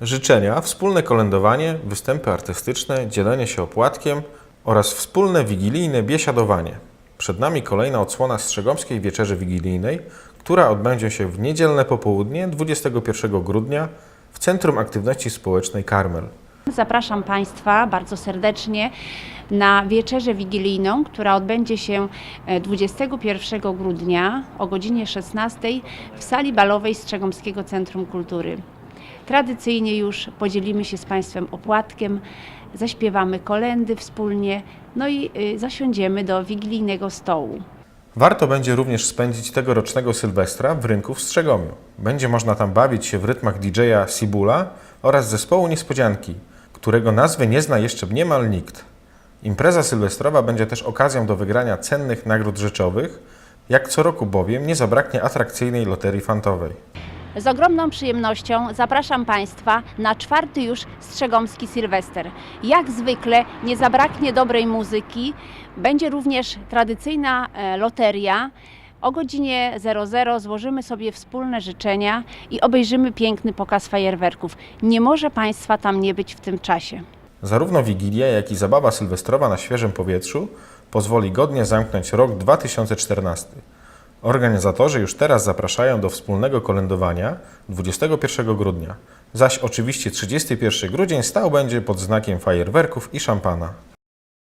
Życzenia, wspólne kolędowanie, występy artystyczne, dzielenie się opłatkiem oraz wspólne wigilijne biesiadowanie. Przed nami kolejna odsłona Strzegomskiej Wieczerzy Wigilijnej, która odbędzie się w niedzielne popołudnie 21 grudnia w Centrum Aktywności Społecznej Karmel. Zapraszam Państwa bardzo serdecznie na wieczerzę wigilijną, która odbędzie się e, 21 grudnia o godzinie 16 w sali balowej Strzegomskiego Centrum Kultury. Tradycyjnie już podzielimy się z Państwem opłatkiem, zaśpiewamy kolendy wspólnie, no i y, zasiądziemy do wigilijnego stołu. Warto będzie również spędzić tegorocznego Sylwestra w rynku w Strzegomiu. Będzie można tam bawić się w rytmach DJ-a Sibula oraz zespołu Niespodzianki, którego nazwy nie zna jeszcze niemal nikt. Impreza sylwestrowa będzie też okazją do wygrania cennych nagród rzeczowych, jak co roku bowiem nie zabraknie atrakcyjnej loterii fantowej. Z ogromną przyjemnością zapraszam Państwa na czwarty już Strzegomski Sylwester. Jak zwykle nie zabraknie dobrej muzyki. Będzie również tradycyjna e, loteria. O godzinie 00 złożymy sobie wspólne życzenia i obejrzymy piękny pokaz fajerwerków. Nie może Państwa tam nie być w tym czasie. Zarówno Wigilia, jak i zabawa sylwestrowa na świeżym powietrzu pozwoli godnie zamknąć rok 2014. Organizatorzy już teraz zapraszają do wspólnego kolędowania 21 grudnia, zaś oczywiście 31 grudzień stał będzie pod znakiem fajerwerków i szampana.